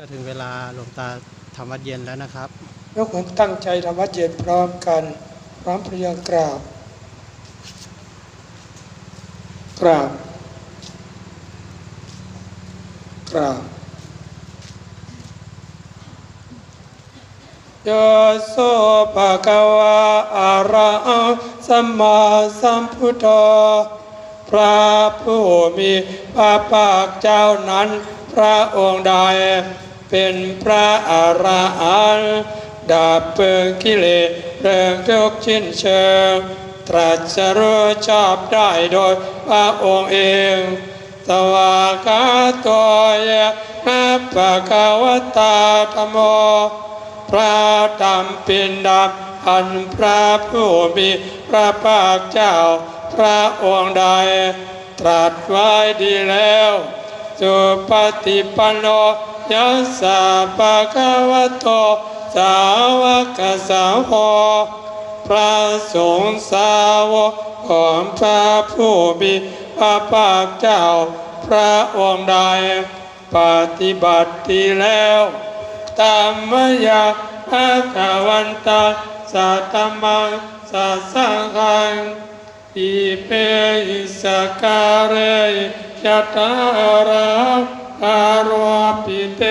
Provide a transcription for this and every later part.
ก็ถึงเวลาหลวงตาทำวัดเย็นแล้วนะครับยกมือตั้งใจทำวัดเย็นพร้อมกันพร้อมเพรียงกราบ กราบ กราบโยโสภะคะวะอะระสัมมาสัมพุทโธพระผู้มีพระภาคเจ้านั้นพระองค์ใด เป็นพระอรหันต์ดับเบิกกิเลสเรื่องทุกชิ้นเชิงตรัสรู้ชอบได้โดยพระองค์เองสวากาโตยะนะปะกวตาธรรมโม พระดำปินดำอันพระผู้มีพระภาคเจ้า พระองค์ใด ตรัสไว้ดีแล้ว สุปฏิปันโนยัสสะปะคะวะโต สาวกสังโพระสงฆ์สาวกของพระผู้มีพระภาคเจ้า พระองค์ใดปฏิบัติดีแล้วตามมยาภาควันตาสัตตมังสัสสังฆังอิเปอิสการเร ยะตาราอารวปิเต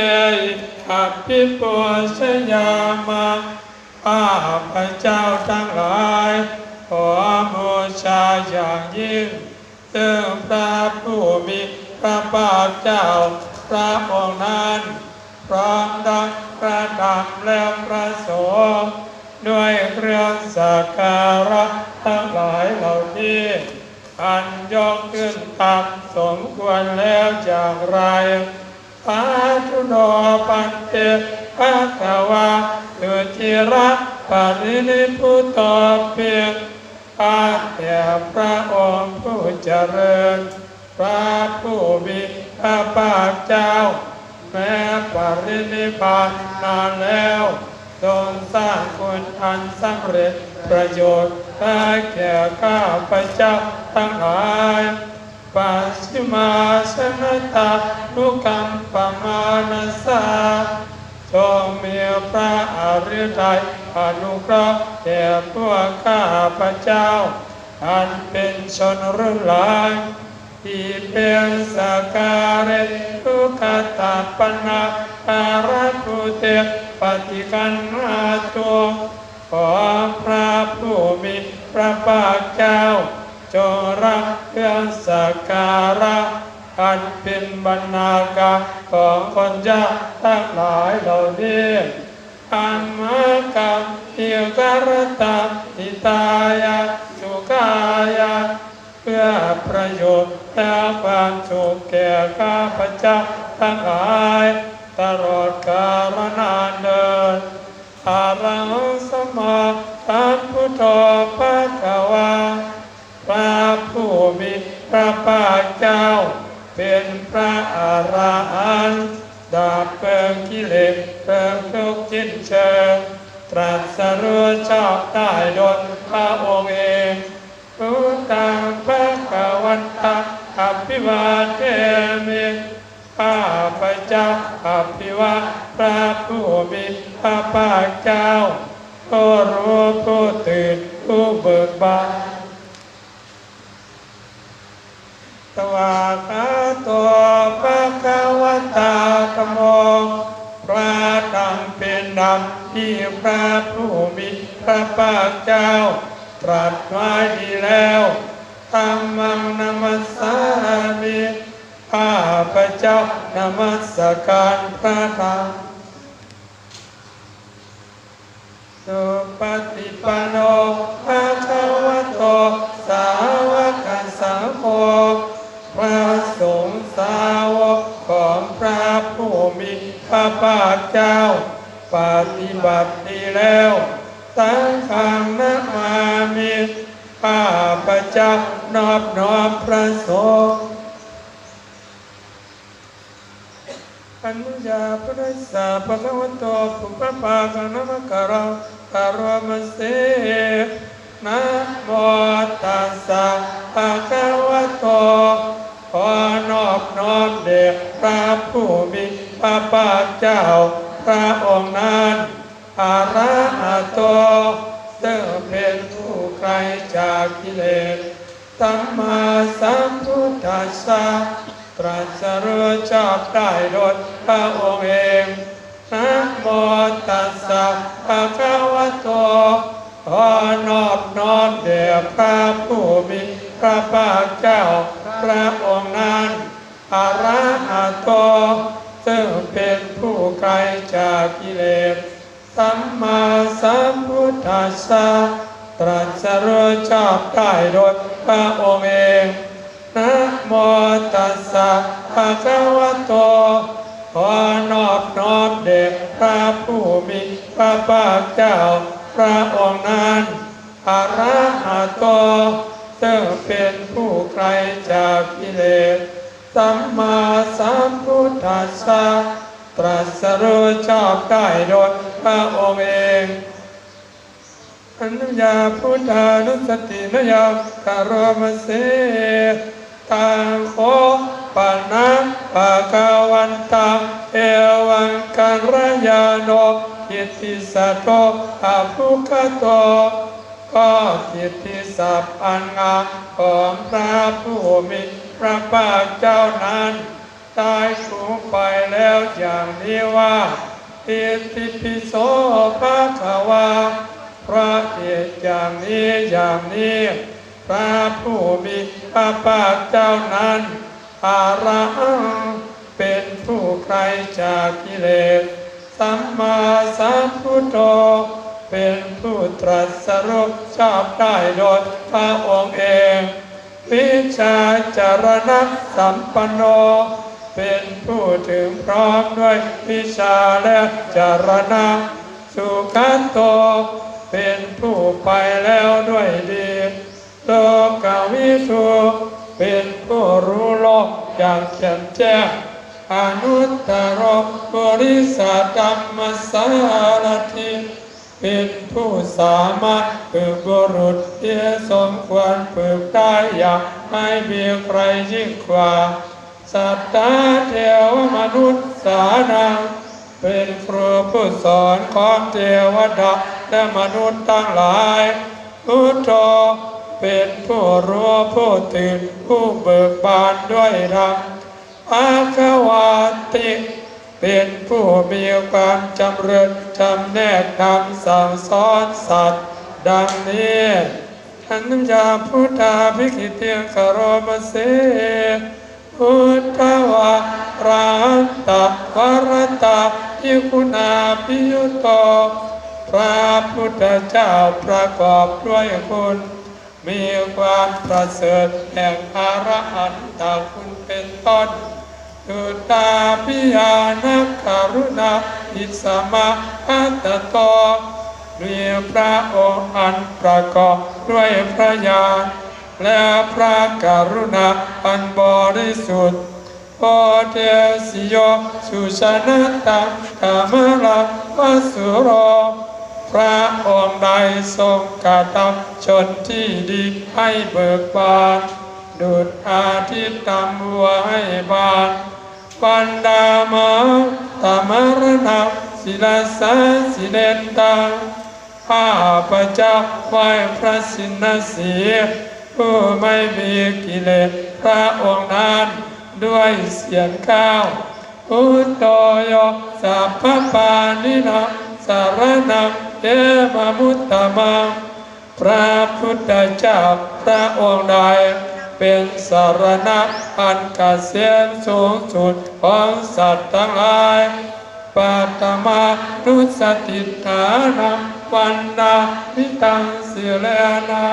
อภิปุสยามาข้าพระเจ้าทั้งหลาย ขอบูชาอย่างยิ่งซึ่งพระผู้มีพระภาคเจ้าพระองค์นั้นพร้อมดังพระธรรมและพระสงด้วยเครื่องสักการะทั้งหลายเหล่านี้ อันยกขึ้นตามสมควรแล้วอย่างไรพระทุโนปันเตภะคะวาตุจิระปรินิพุตตเพียงข้าแต่พระองค์ผู้เจริญ พระผู้มีพระภาคเจ้า แม้ปรินิพานนานแล้วทรงสร้างคุณอันสำเร็จประโยชน์ แก่ข้าพเจ้าทั้งหลายปัสชิมาสนตานุกรรมปมานาสาจงมีพระอริยไตรอนุเคราะห์แก่พวข้าพเจ้า อันเป็นชนรุ่นหลังที่เป็นสการะทุกขตาปนาการตุเตปฏิกันนาตัวขอพระผู้มี พระภาคเจ้าจรับเครื่องสักการะอันเป็นบรรณาการของคนยากทั้งหลายเหล่านี้อันมากับอิการตาอิตายาสุกายาเพื่อประโยชน์และความสุขแก่ข้าพเจ้าทั้งหลายตลอดกาลนาน ผู้มีพระภาคเจ้า เป็นพระอรหันต์ดับเบิกกิเลสเบิกทุกข์ิ้นเชิงตรัสรู้ชอบได้ดยพระองค์เองพุทธังพระกวันตาอภิวาเทมิข้าพระเจ้าอภิวาพระผู้มีพระภาคเจ้าผู้รู้ผู้ตื่นผู้เบิกบาน สวากขาตัวพระกวตาธรรมโมพระธรรมเป็นดำที่พระผู้มีพระภาคเจ้า ตรัสไว้ดีแล้วธรรมังนามัสสามิข้าพระเจ้านมัสการพระธรรมสุปฏิปันโนภะคะวะโต สาวกสังโฆ พระสงฆ์สาวกของพระผู้มีพระภาคเจ้า ปฏิบัติดีแล้ว สังฆังนะมามิข้าพระเจ้านอบน้อมพระสงฆ์อนุญาพระสาภะคะวะโตปุปปาคะนมะกะเราคารมเสนะโมตัสสะภะคะวะโต ขอนอบน้อมเด็กพระผู้มีพระภาคเจ้า พระองค์นั้นอาระหะโตซึ่งเป็นผู้ไกลจากกิเลสสัมมาสัมพุทธัสสะตรัสรู้ชอบได้โดยพระองค์เองนะโมตัสสะภะคะวะโตขอนอบน้อมแด่พระผู้มีพระภาคเจ้า พระองค์นั้นอาระหะโตซึ่งเป็นผู้ไกลจากกิเลสสัมมาสัมพุทธัสสะตรัสรู้ชอบได้โดยพระองค์เองนะโมตัสสะภะคะวะโตขอนอบน้อมเด็กพระผู้มีพระภาคเจ้า พระองค์นั้นอาระหะโต ซึ่งเป็นผู้ไกลจากกิเลสสัมมาสัมพุทธัสสะตรัสรู้ชอบได้โดยพระองค์เองอนุญาพุทธานุสตินยาคารมเสตังโอปะนะปะกาวันตาเอวังกันรยาโนกิตติสัตโตอาภุคโต ก็กิตติศัพท์อันงามของพระผู้มีพระภาคเจ้านั้นตายสูงไปแล้วอย่างนี้ว่าอิติปิโสภะคะวาพระเอกอย่างนี้อย่างนี้ พระผู้มีพระภาคเจ้านั้นอาระหังเป็นผู้ไกลจากกิเลสสัมมาสัมพุทโธ เป็นผู้ตรัสรู้ชอบได้โดยพระองค์เอง วิชาจารณะสัมปันโน เป็นผู้ถึงพร้อมด้วยวิชาและจารณะ สุขันโต เป็นผู้ไปแล้วด้วยดีโลกาวิทูเป็นผู้รู้โลกอย่างแจ่มแจ้งอนุตตรบริสัทธรรมสารทิ เป็นผู้สามารถฝึกบุรุษที่สมควรฝึกได้อย่างไม่มีใครยิ่งกว่า สัตตาเทวมนุษย์สานังเป็นครูผู้สอนของเทวดาและมนุษย์ทั้งหลายพุทโธเป็นผู้รู้ผู้ตื่นผู้เบิกบานด้วยธรรมอาควาติ เป็นผู้มีความจำเริญจำแนกนำสั่งสอนสัตว์ ดังนี้อันยาพุทธาภิกิเตียงคารมเสพุทธวาราตะวรตะทิคุณาพิยุโตพระพุทธเจ้าประกอบด้วยคุณ มีความประเสริฐแห่งอรหันตคุณเป็นต้น ตุตาพิยานักคารุณาอิสมาอัตตโตมีพระองค์อันประกอบด้วยพระญาณและพระกรุณาอันบริสุทธิ์โอเทสิโยสุชนะตังกามลาวสุโร พระองค์ใดทรงกระทำชนที่ดีให้เบิกบาน ดุจอาทิตย์ตำบัวให้บานปันดามาตมรณะศิลาสาสิเดนตังข้าพระเจ้าไหวพระสินสีผู้ไม่มีกิเลสพระองค์นั้นด้วยเสียงข้าวพุทโธโยสัพพปานินะสารนังเอมมุตตมังพระพุทธเจ้าพระองค์ใด เป็นสารณะอันกเกษมสูงสุดของสัตว์ทั้งหลายปัตตมานุสติฐานังวันนาวิตังสิเลนา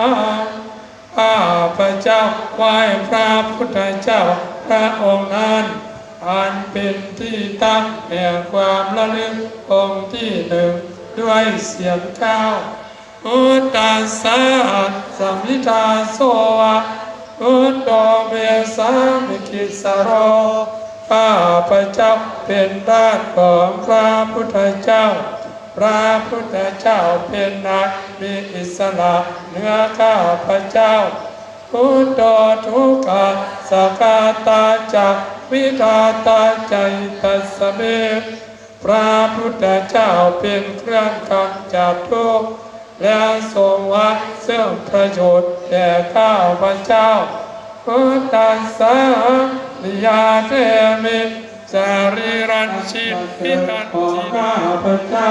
ข้าพระเจ้าไหว้พระพุทธเจ้าพระองค์นั้นอันเป็นที่ตั้งแห่งความระลึกองค์ที่หนึ่งด้วยเสียงข้าวอุตตาสาสัมมิทาโสวะ อุตโตเมสามิกิสโรข้าพระเจ้าเป็นทาสของพระพุทธเจ้า พระพุทธเจ้าเป็นนักมีอิสระเหนื้อข้าพระเจ้าพุทโธทุกขสกาตาจักวิทาตาใจตัสเมพระพุทธเจ้าเป็นเครื่องกำจัดทุกข์ และทรงวัดซึ่งประโยชน์แก่ข้าพเจ้าพุทธัสสะนิยาเทมิสารีรันชิพินันจิข้าพเจ้า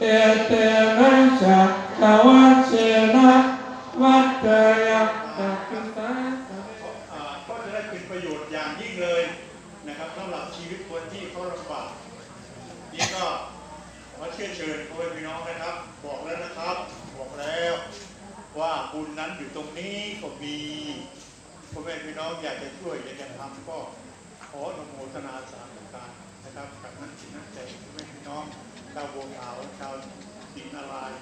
เอเตนะจักตวัชเชนะวัตเตยะตักสะอ่าก็จะได้เป็นประโยชน์อย่างยิ่งเลยนะครับสำหรับชีวิตคนที่เขาลำบากนี่ก็ขอเชิญเชิญพ่อพี่น้องนะครับ บอกแล้วนะครับ บอกแล้วว่าบุญ นี้ก็มีพ่อแม่พี่น้องอยากจะช่วยอยากจะทำก็ขออนุโมทนาสาธุการนะครับกับนักจิตนักใจพ่อแม่พี่น้องชาวโบวขาวชาวสิงห์นาราย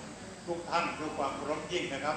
ทุกท่านด้วยความเคารพยิ่งนะครับ